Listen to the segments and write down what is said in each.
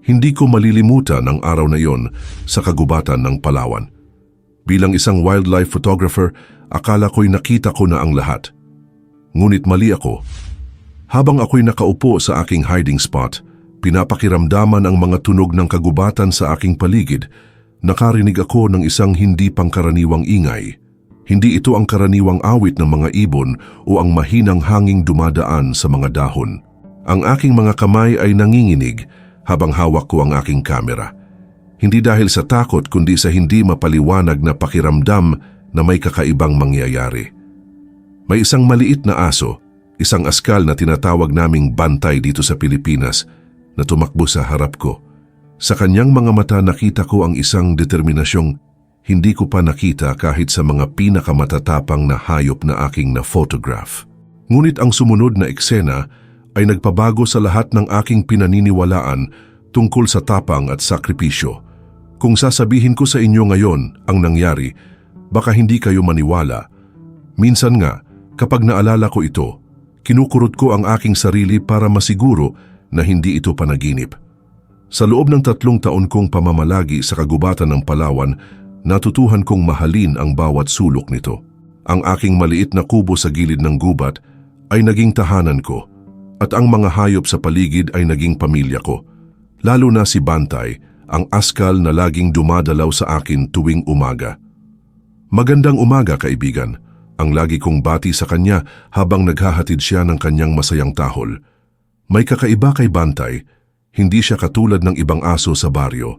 Hindi ko malilimutan ang araw na iyon sa kagubatan ng Palawan. Bilang isang wildlife photographer, akala ko'y nakita ko na ang lahat. Ngunit mali ako. Habang ako'y nakaupo sa aking hiding spot, pinapakiramdaman ang mga tunog ng kagubatan sa aking paligid, nakarinig ako ng isang hindi pangkaraniwang ingay. Hindi ito ang karaniwang awit ng mga ibon o ang mahinang hanging dumadaan sa mga dahon. Ang aking mga kamay ay nanginginig habang hawak ko ang aking kamera. Hindi dahil sa takot kundi sa hindi mapaliwanag na pakiramdam na may kakaibang mangyayari. May isang maliit na aso, isang askal na tinatawag naming bantay dito sa Pilipinas na tumakbo sa harap ko. Sa kanyang mga mata nakita ko ang isang determinasyong hindi ko pa nakita kahit sa mga pinakamatatapang na hayop na aking na-photograph. Ngunit ang sumunod na eksena ay nagpabago sa lahat ng aking pinaniniwalaan tungkol sa tapang at sakripisyo. Kung sasabihin ko sa inyo ngayon ang nangyari, baka hindi kayo maniwala. Minsan nga, kapag naalala ko ito, kinukurot ko ang aking sarili para masiguro na hindi ito panaginip. Sa loob ng tatlong taon kong pamamalagi sa kagubatan ng Palawan, natutuhan kong mahalin ang bawat sulok nito. Ang aking maliit na kubo sa gilid ng gubat ay naging tahanan ko at ang mga hayop sa paligid ay naging pamilya ko. Lalo na si Bantay, ang askal na laging dumadalaw sa akin tuwing umaga. Magandang umaga kaibigan, ang lagi kong bati sa kanya habang naghahatid siya ng kanyang masayang tahol. May kakaiba kay Bantay, hindi siya katulad ng ibang aso sa baryo.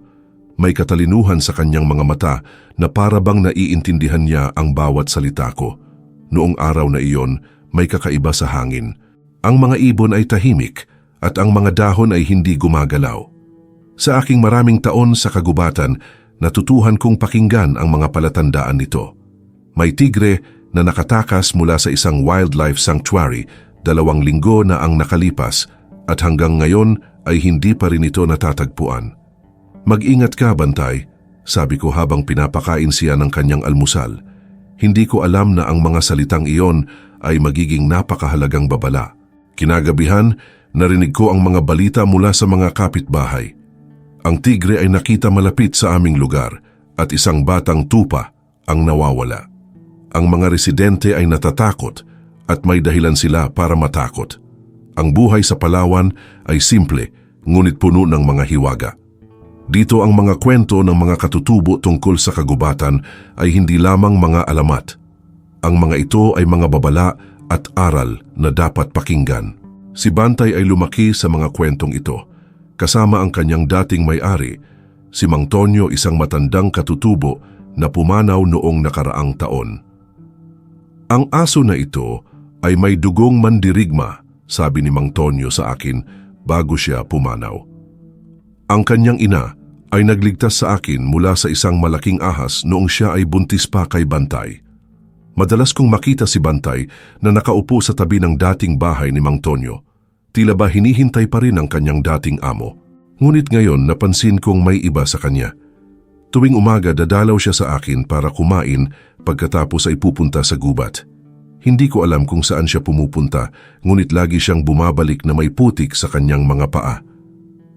May katalinuhan sa kanyang mga mata na para bang naiintindihan niya ang bawat salita ko. Noong araw na iyon, may kakaiba sa hangin. Ang mga ibon ay tahimik at ang mga dahon ay hindi gumagalaw. Sa aking maraming taon sa kagubatan, natutuhan kong pakinggan ang mga palatandaan nito. May tigre na nakatakas mula sa isang wildlife sanctuary dalawang linggo na ang nakalipas at hanggang ngayon ay hindi pa rin ito natatagpuan. Mag-ingat ka, Bantay, sabi ko habang pinapakain siya ng kanyang almusal. Hindi ko alam na ang mga salitang iyon ay magiging napakahalagang babala. Kinagabihan, narinig ko ang mga balita mula sa mga kapitbahay. Ang tigre ay nakita malapit sa aming lugar at isang batang tupa ang nawawala. Ang mga residente ay natatakot at may dahilan sila para matakot. Ang buhay sa Palawan ay simple ngunit puno ng mga hiwaga. Dito ang mga kwento ng mga katutubo tungkol sa kagubatan ay hindi lamang mga alamat. Ang mga ito ay mga babala at aral na dapat pakinggan. Si Bantay ay lumaki sa mga kwentong ito. Kasama ang kanyang dating may-ari, si Mang Tonyo isang matandang katutubo na pumanaw noong nakaraang taon. Ang aso na ito ay may dugong mandirigma, sabi ni Mang Tonyo sa akin bago siya pumanaw. Ang kanyang ina ay nagligtas sa akin mula sa isang malaking ahas noong siya ay buntis pa kay Bantay. Madalas kong makita si Bantay na nakaupo sa tabi ng dating bahay ni Mang Tonyo. Tila ba hinihintay pa rin ang kanyang dating amo. Ngunit ngayon napansin kong may iba sa kanya. Tuwing umaga dadalaw siya sa akin para kumain pagkatapos ay pupunta sa gubat. Hindi ko alam kung saan siya pumupunta, ngunit lagi siyang bumabalik na may putik sa kanyang mga paa.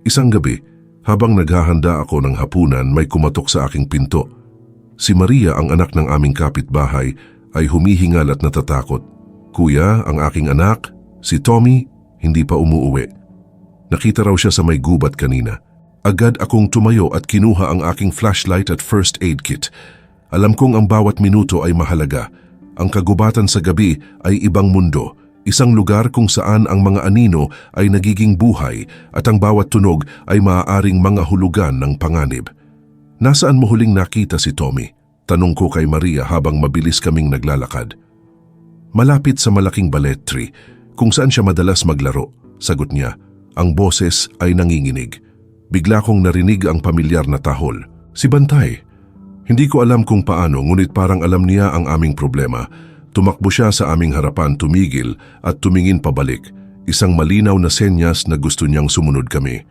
Isang gabi, habang naghahanda ako ng hapunan, may kumatok sa aking pinto. Si Maria, ang anak ng aming kapitbahay, ay humihingal at natatakot. Kuya, ang aking anak, si Tommy, hindi pa umuuwi. Nakita raw siya sa may gubat kanina. Agad akong tumayo at kinuha ang aking flashlight at first aid kit. Alam kong ang bawat minuto ay mahalaga. Ang kagubatan sa gabi ay ibang mundo, isang lugar kung saan ang mga anino ay nagiging buhay at ang bawat tunog ay maaaring mga hulugan ng panganib. Nasaan mo huling nakita si Tommy? Tanong ko kay Maria habang mabilis kaming naglalakad. Malapit sa malaking ballet tree, kung saan siya madalas maglaro. Sagot niya, ang boses ay nanginginig. Bigla kong narinig ang pamilyar na tahol. Si Bantay. Hindi ko alam kung paano ngunit parang alam niya ang aming problema. Tumakbo siya sa aming harapan tumigil at tumingin pabalik. Isang malinaw na senyas na gusto niyang sumunod kami.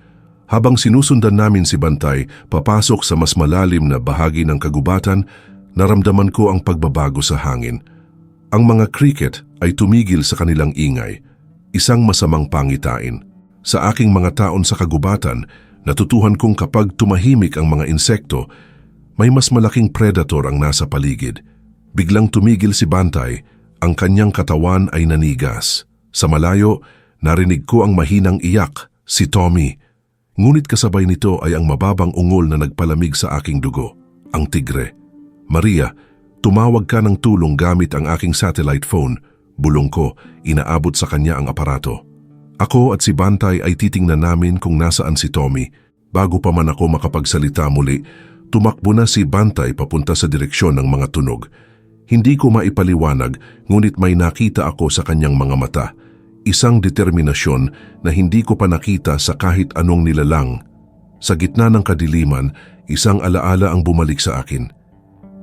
Habang sinusundan namin si Bantay papasok sa mas malalim na bahagi ng kagubatan, naramdaman ko ang pagbabago sa hangin. Ang mga cricket ay tumigil sa kanilang ingay, isang masamang pangitain. Sa aking mga taon sa kagubatan, Natutuhan kong kapag tumahimik ang mga insekto, may mas malaking predator ang nasa paligid. Biglang tumigil si Bantay, ang kanyang katawan ay nanigas. Sa malayo, narinig ko ang mahinang iyak, si Tommy. Ngunit kasabay nito ay ang mababang ungol na nagpalamig sa aking dugo, ang tigre. Maria, tumawag ka ng tulong gamit ang aking satellite phone. Bulong ko, inaabot sa kanya ang aparato. Ako at si Bantay ay titingnan namin kung nasaan si Tommy. Bago pa man ako makapagsalita muli, tumakbo na si Bantay papunta sa direksyon ng mga tunog. Hindi ko maipaliwanag, ngunit may nakita ako sa kanyang mga mata. Isang determinasyon na hindi ko pa nakita sa kahit anong nilalang. Sa gitna ng kadiliman, isang alaala ang bumalik sa akin.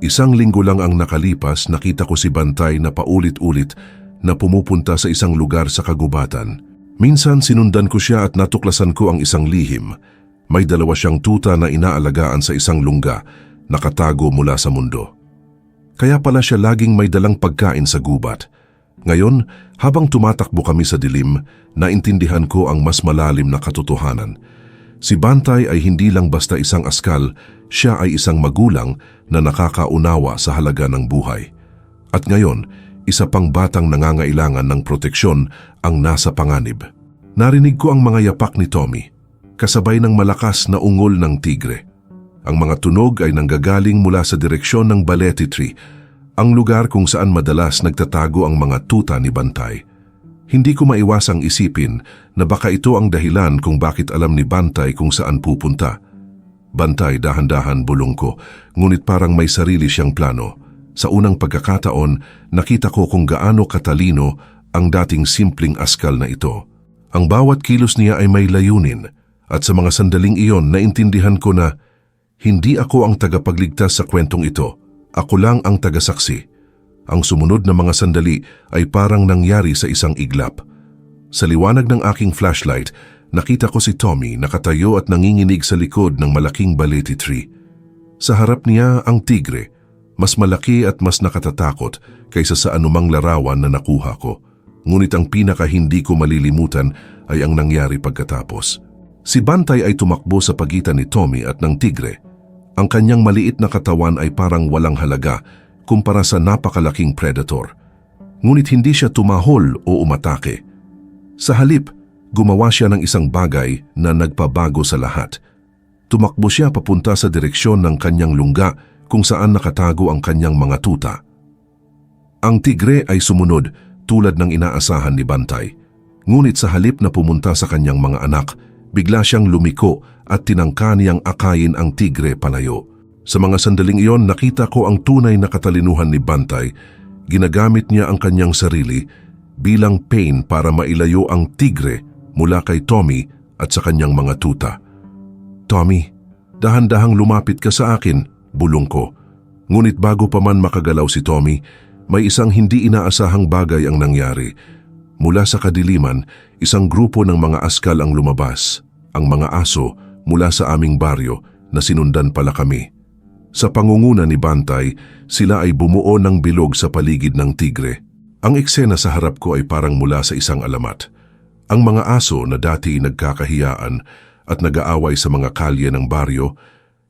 Isang linggo lang ang nakalipas, nakita ko si Bantay na paulit-ulit na pumupunta sa isang lugar sa kagubatan. Minsan sinundan ko siya at natuklasan ko ang isang lihim. May dalawa siyang tuta na inaalagaan sa isang lungga, nakatago mula sa mundo. Kaya pala siya laging may dalang pagkain sa gubat. Ngayon, habang tumatakbo kami sa dilim, naintindihan ko ang mas malalim na katotohanan. Si Bantay ay hindi lang basta isang askal, siya ay isang magulang na nakakaunawa sa halaga ng buhay. At ngayon, isa pang batang nangangailangan ng proteksyon ang nasa panganib. Narinig ko ang mga yapak ni Tommy, kasabay ng malakas na ungol ng tigre. Ang mga tunog ay nanggagaling mula sa direksyon ng Baleti Tree, ang lugar kung saan madalas nagtatago ang mga tuta ni Bantay. Hindi ko maiwasang isipin na baka ito ang dahilan kung bakit alam ni Bantay kung saan pupunta. Bantay dahan-dahan bulong ko, ngunit parang may sarili siyang plano. Sa unang pagkakataon, nakita ko kung gaano katalino ang dating simpleng askal na ito. Ang bawat kilos niya ay may layunin at sa mga sandaling iyon naintindihan ko na hindi ako ang tagapagligtas sa kwentong ito. Ako lang ang tagasaksi. Ang sumunod na mga sandali ay parang nangyari sa isang iglap. Sa liwanag ng aking flashlight, nakita ko si Tommy nakatayo at nanginginig sa likod ng malaking baleti tree. Sa harap niya ang tigre, mas malaki at mas nakatatakot kaysa sa anumang larawan na nakuha ko. Ngunit ang pinaka hindi ko malilimutan ay ang nangyari pagkatapos. Si Bantay ay tumakbo sa pagitan ni Tommy at ng tigre. Ang kanyang maliit na katawan ay parang walang halaga kumpara sa napakalaking predator. Ngunit hindi siya tumahol o umatake. Sa halip, gumawa siya ng isang bagay na nagpabago sa lahat. Tumakbo siya papunta sa direksyon ng kanyang lungga kung saan nakatago ang kanyang mga tuta. Ang tigre ay sumunod tulad ng inaasahan ni Bantay. Ngunit sa halip na pumunta sa kanyang mga anak, bigla siyang lumiko at tinangka niyang akayin ang tigre palayo. Sa mga sandaling iyon, nakita ko ang tunay na katalinuhan ni Bantay. Ginagamit niya ang kanyang sarili bilang pain para mailayo ang tigre mula kay Tommy at sa kanyang mga tuta. Tommy, dahan-dahang lumapit ka sa akin, bulong ko. Ngunit bago pa man makagalaw si Tommy, may isang hindi inaasahang bagay ang nangyari. Mula sa kadiliman, isang grupo ng mga askal ang lumabas, ang mga aso mula sa aming baryo na sinundan pala kami. Sa pangunguna ni Bantay, sila ay bumuo ng bilog sa paligid ng tigre. Ang eksena sa harap ko ay parang mula sa isang alamat. Ang mga aso na dati nagkakahiyaan at nag-aaway sa mga kalye ng baryo,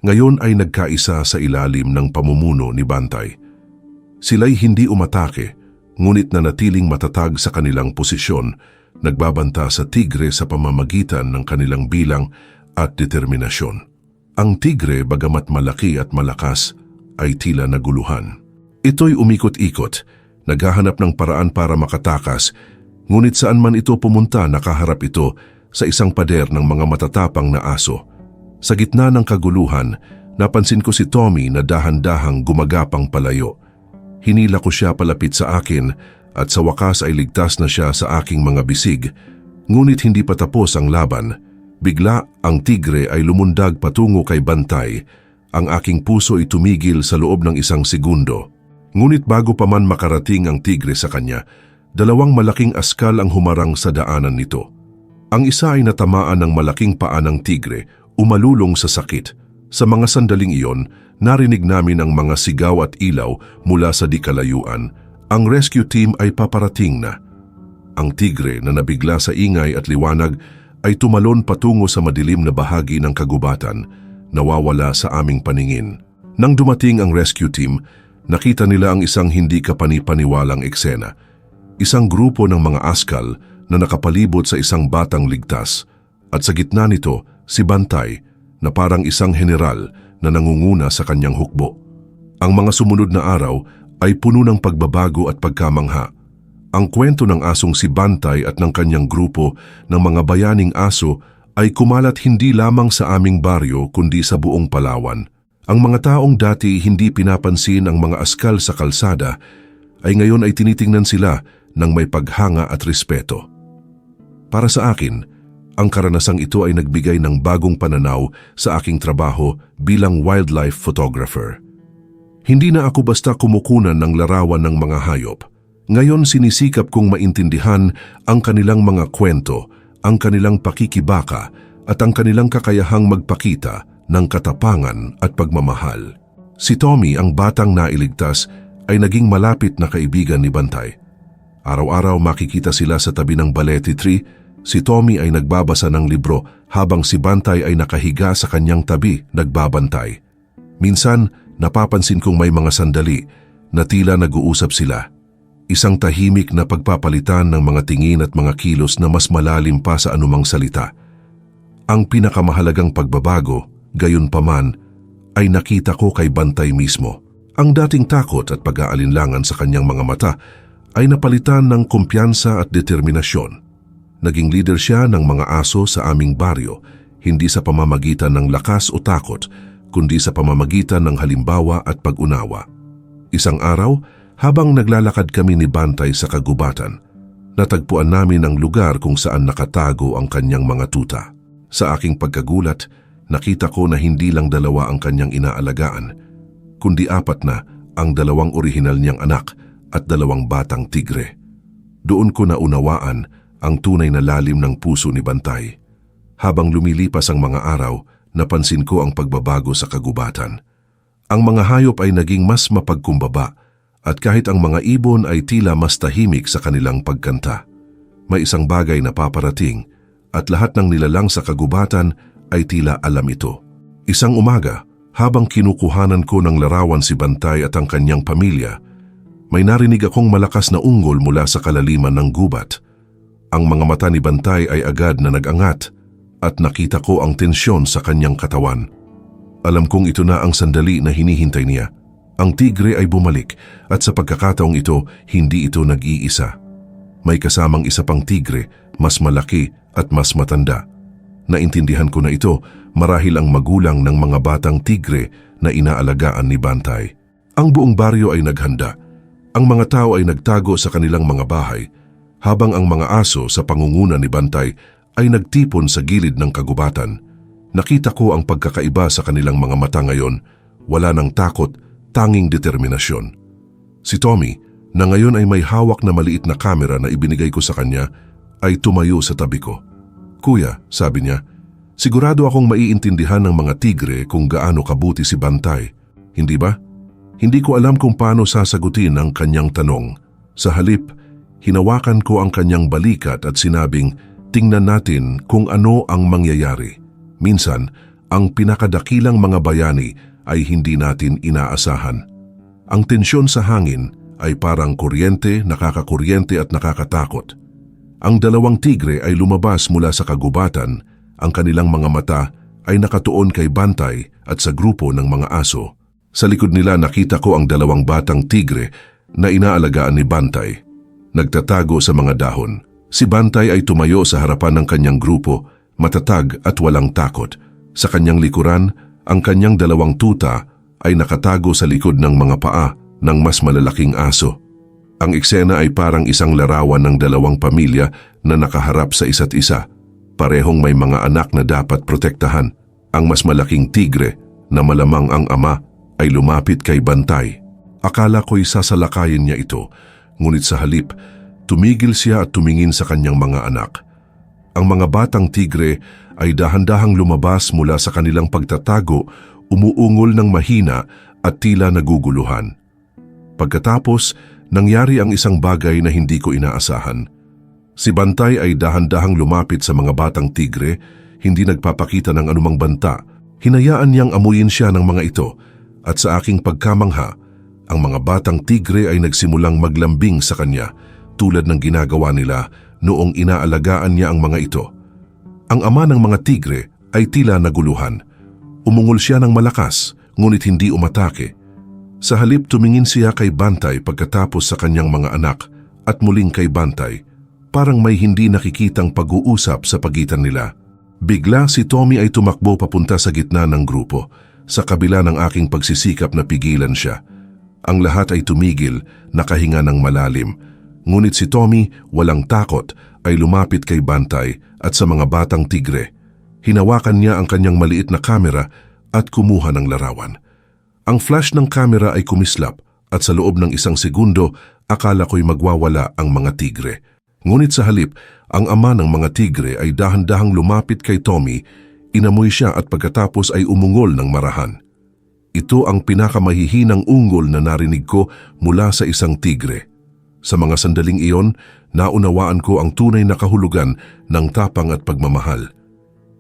ngayon ay nagkaisa sa ilalim ng pamumuno ni Bantay. Sila'y hindi umatake, ngunit nanatiling matatag sa kanilang posisyon, nagbabanta sa tigre sa pamamagitan ng kanilang bilang at determinasyon. Ang tigre, bagamat malaki at malakas, ay tila naguluhan. Ito'y umikot-ikot, naghahanap ng paraan para makatakas, ngunit saan man ito pumunta nakaharap ito sa isang pader ng mga matatapang na aso. Sa gitna ng kaguluhan, napansin ko si Tommy na dahan-dahang gumagapang palayo. Hinila ko siya palapit sa akin at sa wakas ay ligtas na siya sa aking mga bisig, ngunit hindi pa tapos ang laban. Bigla ang tigre ay lumundag patungo kay Bantay. Ang aking puso ay tumigil sa loob ng isang segundo. Ngunit bago pa man makarating ang tigre sa kanya, dalawang malaking askal ang humarang sa daanan nito. Ang isa ay natamaan ng malaking paa ng tigre, umalulong sa sakit. Sa mga sandaling iyon, narinig namin ang mga sigaw at ilaw mula sa di kalayuan. Ang rescue team ay paparating na. Ang tigre na nabigla sa ingay at liwanag ay tumalon patungo sa madilim na bahagi ng kagubatan, nawawala sa aming paningin. Nang dumating ang rescue team, nakita nila ang isang hindi kapanipaniwalang eksena. Isang grupo ng mga askal na nakapalibot sa isang batang ligtas at sa gitna nito si Bantay na parang isang general na nangunguna sa kanyang hukbo. Ang mga sumunod na araw ay puno ng pagbabago at pagkamangha. Ang kwento ng asong si Bantay at ng kanyang grupo ng mga bayaning aso ay kumalat hindi lamang sa aming baryo kundi sa buong Palawan. Ang mga taong dati hindi pinapansin ang mga askal sa kalsada ay ngayon ay tinitingnan sila ng may paghanga at respeto. Para sa akin, ang karanasang ito ay nagbigay ng bagong pananaw sa aking trabaho bilang wildlife photographer. Hindi na ako basta kumukunan ng larawan ng mga hayop. Ngayon sinisikap kong maintindihan ang kanilang mga kwento, ang kanilang pakikibaka at ang kanilang kakayahang magpakita ng katapangan at pagmamahal. Si Tommy, ang batang nailigtas, ay naging malapit na kaibigan ni Bantay. Araw-araw makikita sila sa tabi ng baleti tree, si Tommy ay nagbabasa ng libro habang si Bantay ay nakahiga sa kanyang tabi nagbabantay. Minsan, napapansin kong may mga sandali na tila nag-uusap sila. Isang tahimik na pagpapalitan ng mga tingin at mga kilos na mas malalim pa sa anumang salita. Ang pinakamahalagang pagbabago Gayon paman, ay nakita ko kay Bantay mismo. Ang dating takot at pag-aalinlangan sa kanyang mga mata ay napalitan ng kumpiyansa at determinasyon. Naging leader siya ng mga aso sa aming baryo, hindi sa pamamagitan ng lakas o takot, kundi sa pamamagitan ng halimbawa at pag-unawa. Isang araw, habang naglalakad kami ni Bantay sa kagubatan, natagpuan namin ang lugar kung saan nakatago ang kanyang mga tuta. Sa aking pagkagulat, nakita ko na hindi lang dalawa ang kanyang inaalagaan, kundi apat na ang dalawang orihinal niyang anak at dalawang batang tigre. Doon ko naunawaan ang tunay na lalim ng puso ni Bantay. Habang lumilipas ang mga araw, napansin ko ang pagbabago sa kagubatan. Ang mga hayop ay naging mas mapagkumbaba at kahit ang mga ibon ay tila mas tahimik sa kanilang pagkanta. May isang bagay na paparating at lahat ng nilalang sa kagubatan ay tila alam ito. Isang umaga, habang kinukuhanan ko ng larawan si Bantay at ang kanyang pamilya, may narinig akong malakas na unggol mula sa kalaliman ng gubat. Ang mga mata ni Bantay ay agad na nagangat at nakita ko ang tensyon sa kanyang katawan. Alam kong ito na ang sandali na hinihintay niya. Ang tigre ay bumalik at sa pagkakataong ito, hindi ito nag-iisa. May kasamang isa pang tigre, mas malaki at mas matanda. Naintindihan ko na ito marahil ang magulang ng mga batang tigre na inaalagaan ni Bantay. Ang buong baryo ay naghanda. Ang mga tao ay nagtago sa kanilang mga bahay habang ang mga aso sa pangunguna ni Bantay ay nagtipon sa gilid ng kagubatan. Nakita ko ang pagkakaiba sa kanilang mga mata ngayon. Wala ng takot, tanging determinasyon. Si Tommy, na ngayon ay may hawak na maliit na kamera na ibinigay ko sa kanya, ay tumayo sa tabi ko. Kuya, sabi niya, sigurado akong maiintindihan ng mga tigre kung gaano kabuti si Bantay. Hindi ba? Hindi ko alam kung paano sasagutin ang kanyang tanong. Sa halip, hinawakan ko ang kanyang balikat at sinabing, tingnan natin kung ano ang mangyayari. Minsan, ang pinakadakilang mga bayani ay hindi natin inaasahan. Ang tensyon sa hangin ay parang kuryente, nakakakuryente at nakakatakot. Ang dalawang tigre ay lumabas mula sa kagubatan, ang kanilang mga mata ay nakatuon kay Bantay at sa grupo ng mga aso. Sa likod nila nakita ko ang dalawang batang tigre na inaalagaan ni Bantay. Nagtatago sa mga dahon. Si Bantay ay tumayo sa harapan ng kanyang grupo, matatag at walang takot. Sa kanyang likuran, ang kanyang dalawang tuta ay nakatago sa likod ng mga paa ng mas malalaking aso. Ang eksena ay parang isang larawan ng dalawang pamilya na nakaharap sa isa't isa. Parehong may mga anak na dapat protektahan. Ang mas malaking tigre na malamang ang ama ay lumapit kay Bantay. Akala ko'y sasalakayin niya ito, ngunit sa halip, tumigil siya at tumingin sa kanyang mga anak. Ang mga batang tigre ay dahan-dahang lumabas mula sa kanilang pagtatago, umuungol ng mahina at tila naguguluhan. Pagkatapos, nangyari ang isang bagay na hindi ko inaasahan. Si Bantay ay dahan-dahang lumapit sa mga batang tigre, hindi nagpapakita ng anumang banta. Hinayaan niyang amuyin siya ng mga ito at sa aking pagkamangha, ang mga batang tigre ay nagsimulang maglambing sa kanya tulad ng ginagawa nila noong inaalagaan niya ang mga ito. Ang ama ng mga tigre ay tila naguluhan. Umungol siya ng malakas, ngunit hindi umatake. Sa halip tumingin siya kay Bantay pagkatapos sa kanyang mga anak at muling kay Bantay, parang may hindi nakikitang pag-uusap sa pagitan nila. Bigla si Tommy ay tumakbo papunta sa gitna ng grupo, sa kabila ng aking pagsisikap na pigilan siya. Ang lahat ay tumigil, nakahinga ng malalim. Ngunit si Tommy, walang takot, ay lumapit kay Bantay at sa mga batang tigre. Hinawakan niya ang kanyang maliit na kamera at kumuha ng larawan. Ang flash ng kamera ay kumislap at sa loob ng isang segundo, akala ko'y magwawala ang mga tigre. Ngunit sa halip, ang ama ng mga tigre ay dahan-dahang lumapit kay Tommy, inamoy siya at pagkatapos ay umungol ng marahan. Ito ang pinakamahihinang ungol na narinig ko mula sa isang tigre. Sa mga sandaling iyon, naunawaan ko ang tunay na kahulugan ng tapang at pagmamahal.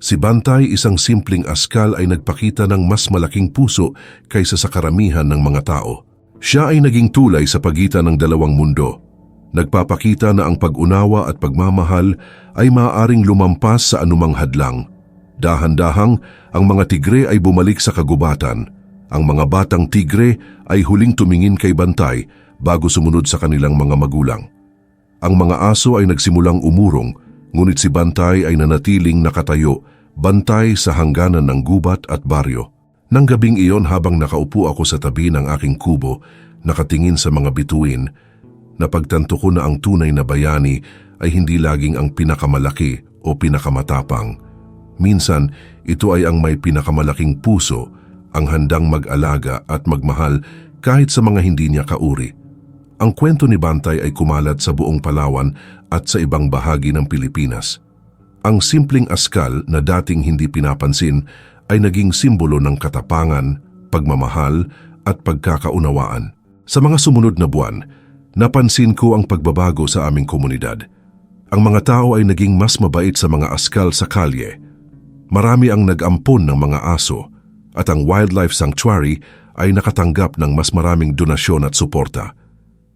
Si Bantay, isang simpleng askal ay nagpakita ng mas malaking puso kaysa sa karamihan ng mga tao. Siya ay naging tulay sa pagitan ng dalawang mundo. Nagpapakita na ang pag-unawa at pagmamahal ay maaaring lumampas sa anumang hadlang. Dahan-dahang, ang mga tigre ay bumalik sa kagubatan. Ang mga batang tigre ay huling tumingin kay Bantay bago sumunod sa kanilang mga magulang. Ang mga aso ay nagsimulang umurong, ngunit si Bantay ay nanatiling nakatayo, bantay sa hangganan ng gubat at baryo. Nang gabing iyon habang nakaupo ako sa tabi ng aking kubo, nakatingin sa mga bituin, napagtanto ko na ang tunay na bayani ay hindi laging ang pinakamalaki o pinakamatapang. Minsan, ito ay ang may pinakamalaking puso, ang handang mag-alaga at magmahal kahit sa mga hindi niya kauri. Ang kwento ni Bantay ay kumalat sa buong Palawan at sa ibang bahagi ng Pilipinas. Ang simpleng askal na dating hindi pinapansin ay naging simbolo ng katapangan, pagmamahal at pagkakaunawaan. Sa mga sumunod na buwan, napansin ko ang pagbabago sa aming komunidad. Ang mga tao ay naging mas mabait sa mga askal sa kalye. Marami ang nag-ampon ng mga aso at ang wildlife sanctuary ay nakatanggap ng mas maraming donasyon at suporta.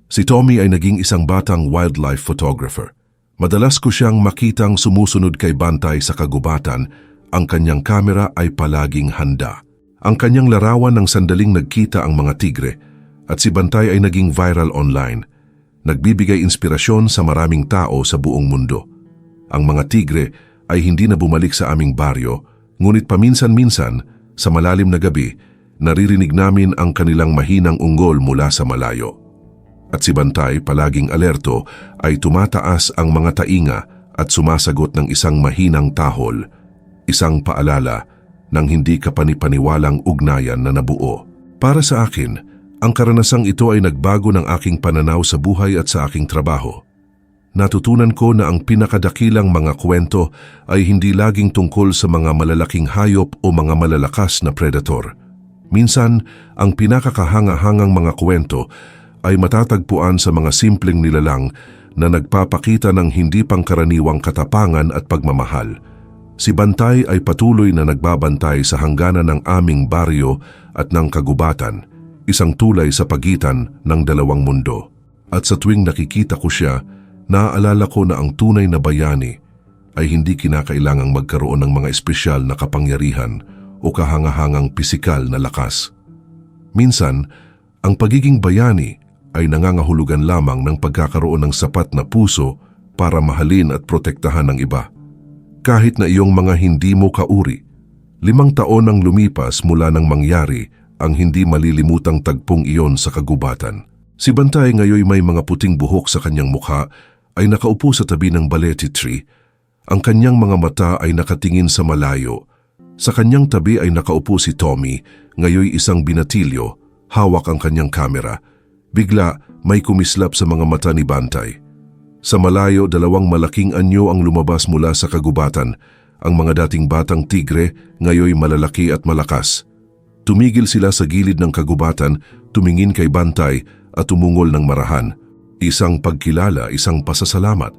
Si Tommy ay naging isang batang wildlife photographer. Madalas ko siyang makitang sumusunod kay Bantay sa kagubatan, ang kanyang kamera ay palaging handa. Ang kanyang larawan ng sandaling nagkita ang mga tigre at si Bantay ay naging viral online. Nagbibigay inspirasyon sa maraming tao sa buong mundo. Ang mga tigre ay hindi na bumalik sa aming baryo, ngunit paminsan-minsan, sa malalim na gabi, naririnig namin ang kanilang mahinang unggol mula sa malayo at si Bantay palaging alerto ay tumataas ang mga tainga at sumasagot ng isang mahinang tahol, isang paalala ng hindi kapanipaniwalang ugnayan na nabuo. Para sa akin, ang karanasang ito ay nagbago ng aking pananaw sa buhay at sa aking trabaho. Natutunan ko na ang pinakadakilang mga kwento ay hindi laging tungkol sa mga malalaking hayop o mga malalakas na predator. Minsan, ang pinakakahanga-hangang mga kwento ay matatagpuan sa mga simpleng nilalang na nagpapakita ng hindi pangkaraniwang katapangan at pagmamahal. Si Bantay ay patuloy na nagbabantay sa hangganan ng aming baryo at ng kagubatan, isang tulay sa pagitan ng dalawang mundo. At sa tuwing nakikita ko siya, naaalala ko na ang tunay na bayani ay hindi kinakailangang magkaroon ng mga espesyal na kapangyarihan o kahangahangang pisikal na lakas. Minsan, ang pagiging bayani ay nangangahulugan lamang ng pagkakaroon ng sapat na puso para mahalin at protektahan ng iba. Kahit na iyong mga hindi mo kauri, limang taon ang lumipas mula nang mangyari ang hindi malilimutang tagpong iyon sa kagubatan. Si Bantay ngayoy may mga puting buhok sa kanyang mukha ay nakaupo sa tabi ng baleti tree. Ang kanyang mga mata ay nakatingin sa malayo. Sa kanyang tabi ay nakaupo si Tommy, ngayoy isang binatilyo, hawak ang kanyang kamera Bigla, may kumislap sa mga mata ni Bantay. Sa malayo, dalawang malaking anyo ang lumabas mula sa kagubatan. Ang mga dating batang tigre, ngayoy malalaki at malakas. Tumigil sila sa gilid ng kagubatan, tumingin kay Bantay at umungol ng marahan. Isang pagkilala, isang pasasalamat.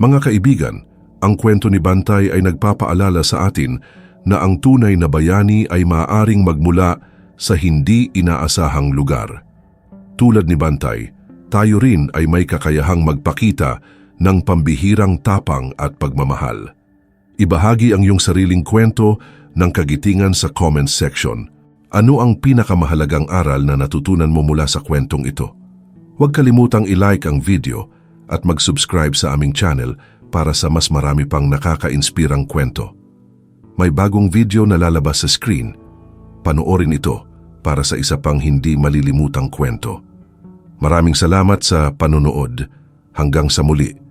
Mga kaibigan, ang kwento ni Bantay ay nagpapaalala sa atin na ang tunay na bayani ay maaaring magmula sa hindi inaasahang lugar. Tulad ni Bantay, tayo rin ay may kakayahang magpakita ng pambihirang tapang at pagmamahal. Ibahagi ang iyong sariling kwento ng kagitingan sa comment section. Ano ang pinakamahalagang aral na natutunan mo mula sa kwentong ito? Huwag kalimutang i-like ang video at mag-subscribe sa aming channel para sa mas marami pang nakaka-inspirang kwento. May bagong video na lalabas sa screen. Panoorin ito para sa isa pang hindi malilimutang kwento. Maraming salamat sa panonood. Hanggang sa muli.